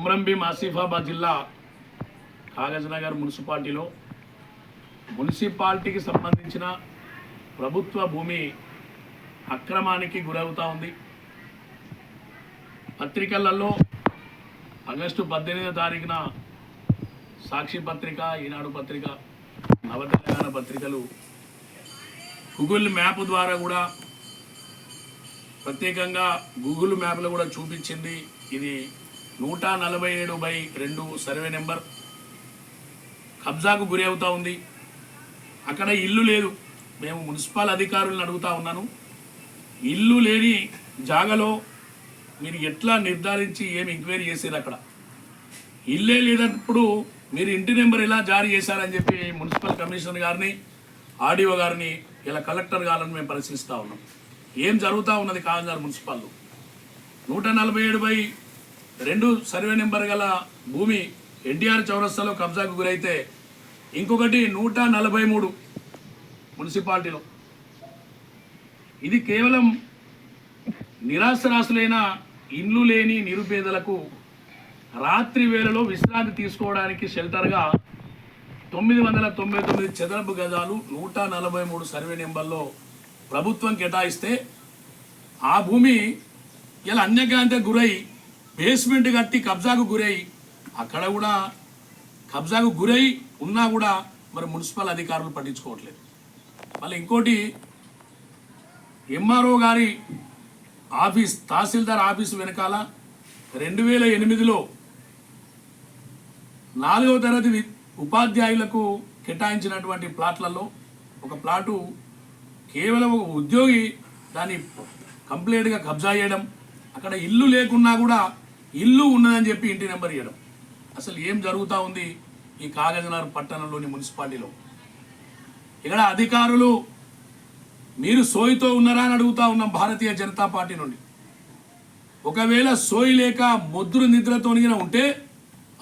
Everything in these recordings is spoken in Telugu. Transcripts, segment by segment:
కొమరంభీం ఆసిఫాబాద్ జిల్లా కాగజ్నగర్ మున్సిపాలిటీలో మున్సిపాలిటీకి సంబంధించిన ప్రభుత్వ భూమి అక్రమానికి గురవుతూ ఉంది. పత్రికలలో ఆగస్టు పద్దెనిమిదో తారీఖున సాక్షి పత్రిక ఈనాడు పత్రిక నవతెలంగాణ పత్రికలు గూగుల్ మ్యాప్ ద్వారా కూడా ప్రత్యేకంగా గూగుల్ మ్యాప్లో కూడా చూపించింది ఇది నూట నలభై ఏడు బై రెండు సర్వే నెంబర్. కబ్జాకు గురి అవుతూ ఉంది. అక్కడ ఇల్లు లేదు. మేము మున్సిపల్ అధికారులను అడుగుతా ఉన్నాను. ఇల్లు లేని జాగలో మీరు ఎట్లా నిర్ధారించి ఏమి ఎంక్వైరీ చేశారు అక్కడ? ఇల్లే లేనప్పుడు మీరు ఇంటి నెంబర్ ఎలా జారీ చేశారని చెప్పి మున్సిపల్ కమిషనర్ గారిని ఆర్డీఓ గారిని ఇలా కలెక్టర్ గారిని మేము పరిశీలిస్తూ ఉన్నాం. ఏం జరుగుతూ ఉన్నది కాగజార్ మున్సిపాల్లో నూట నలభై ఏడు బై రెండు సర్వే నెంబర్ గల భూమి ఎన్టీఆర్ చౌరస్తాలో కబ్జాకు గురైతే ఇంకొకటి నూట నలభై మూడు మున్సిపాలిటీలో. ఇది కేవలం నిరాశరాశులైన ఇండ్లు లేని నిరుపేదలకు రాత్రి వేళలో విశ్రాంతి తీసుకోవడానికి షెల్టర్గా తొమ్మిది వందల తొంభై తొమ్మిది చదరపు గజాలు నూట నలభై మూడు సర్వే నెంబర్లో ప్రభుత్వం కేటాయిస్తే ఆ భూమి ఇలా అన్యకాంత గురై బేస్మెంట్ కట్టి కబ్జాకు గురై అక్కడ కూడా కబ్జాకు గురై ఉన్నా కూడా మరి మున్సిపల్ అధికారులు పట్టించుకోవట్లేదు. మళ్ళీ ఇంకోటి ఎంఆర్ఓ గారి ఆఫీస్ తహసీల్దార్ ఆఫీస్ వెనకాల రెండు వేల ఎనిమిదిలో నాలుగవ తరగతి ఉపాధ్యాయులకు కేటాయించినటువంటి ప్లాట్లలో ఒక ప్లాటు కేవలం ఒక ఉద్యోగి దాన్ని కంప్లీట్గా కబ్జా చేయడం అక్కడ ఇల్లు లేకున్నా కూడా ఇల్లు ఉన్నదని చెప్పి ఇంటి నెంబర్ ఇవ్వడం అసలు ఏం జరుగుతూ ఉంది ఈ కాగజనగర్ పట్టణంలోని మున్సిపాలిటీలో? ఇక్కడ అధికారులు మీరు సోయితో ఉన్నారా అని అడుగుతా ఉన్నాం భారతీయ జనతా పార్టీ నుండి. ఒకవేళ సోయి లేక మొద్దురు నిద్రతోనిగిన ఉంటే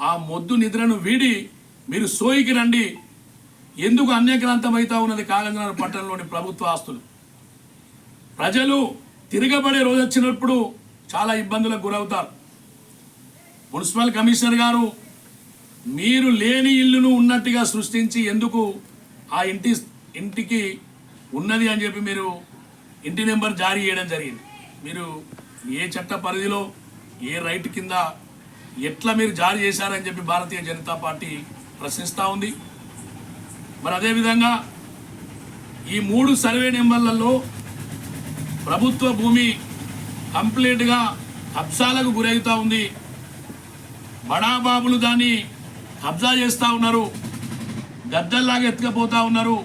ఆ మొద్దు నిద్రను వీడి మీరు సోయికి రండి. ఎందుకు అన్యక్రాంతమైతా ఉన్నది కాగజనగర్ పట్టణంలోని ప్రభుత్వ ఆస్తులు? ప్రజలు తిరగబడే రోజు వచ్చినప్పుడు చాలా ఇబ్బందులకు గురవుతారు. మున్సిపల్ కమిషనర్ గారు మీరు లేని ఇల్లును ఉన్నట్టుగా సృష్టించి ఎందుకు ఆ ఇంటి ఇంటికి ఉన్నది అని చెప్పి మీరు ఇంటి నెంబర్ జారీ చేయడం జరిగింది. మీరు ఏ చట్ట పరిధిలో ఏ రైట్ కింద ఎట్లా మీరు జారీ చేశారని చెప్పి భారతీయ జనతా పార్టీ ప్రశ్నిస్తూ ఉంది. మరి అదేవిధంగా ఈ మూడు సర్వే నెంబర్లలో ప్రభుత్వ భూమి కంప్లీట్గా అప్సాలకు గురవుతూ ఉంది. బడాబాబులు దాన్ని కబ్జా చేస్తూ ఉన్నారు గద్దల్లాగా ఎత్తుకపోతా ఉన్నారు.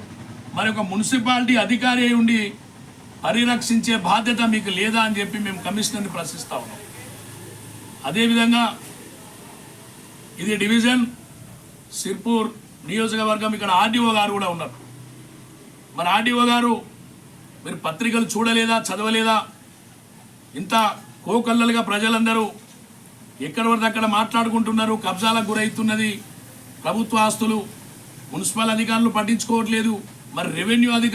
మరి ఒక మున్సిపాలిటీ అధికారి అయి ఉండి పరిరక్షించే బాధ్యత మీకు లేదా అని చెప్పి మేము కమిషనర్ని ప్రశ్నిస్తూ ఉన్నాం. అదేవిధంగా ఇది డివిజన్ సిర్పూర్ నియోజకవర్గం ఇక్కడ ఆర్డీఓ గారు కూడా ఉన్నారు. మరి ఆర్డీఓ గారు మీరు పత్రికలు చూడలేదా చదవలేదా? ఇంత కోకల్లలుగా ప్రజలందరూ ఎక్కడ పడితే అక్కడ మాట్లాడుకుంటున్నారు కబ్జాలకు గురవుతున్నది ప్రభుత్వ ఆస్తులు మున్సిపల్ అధికారులు పట్టించుకోవట్లేదు. మరి రెవెన్యూ అధికారులు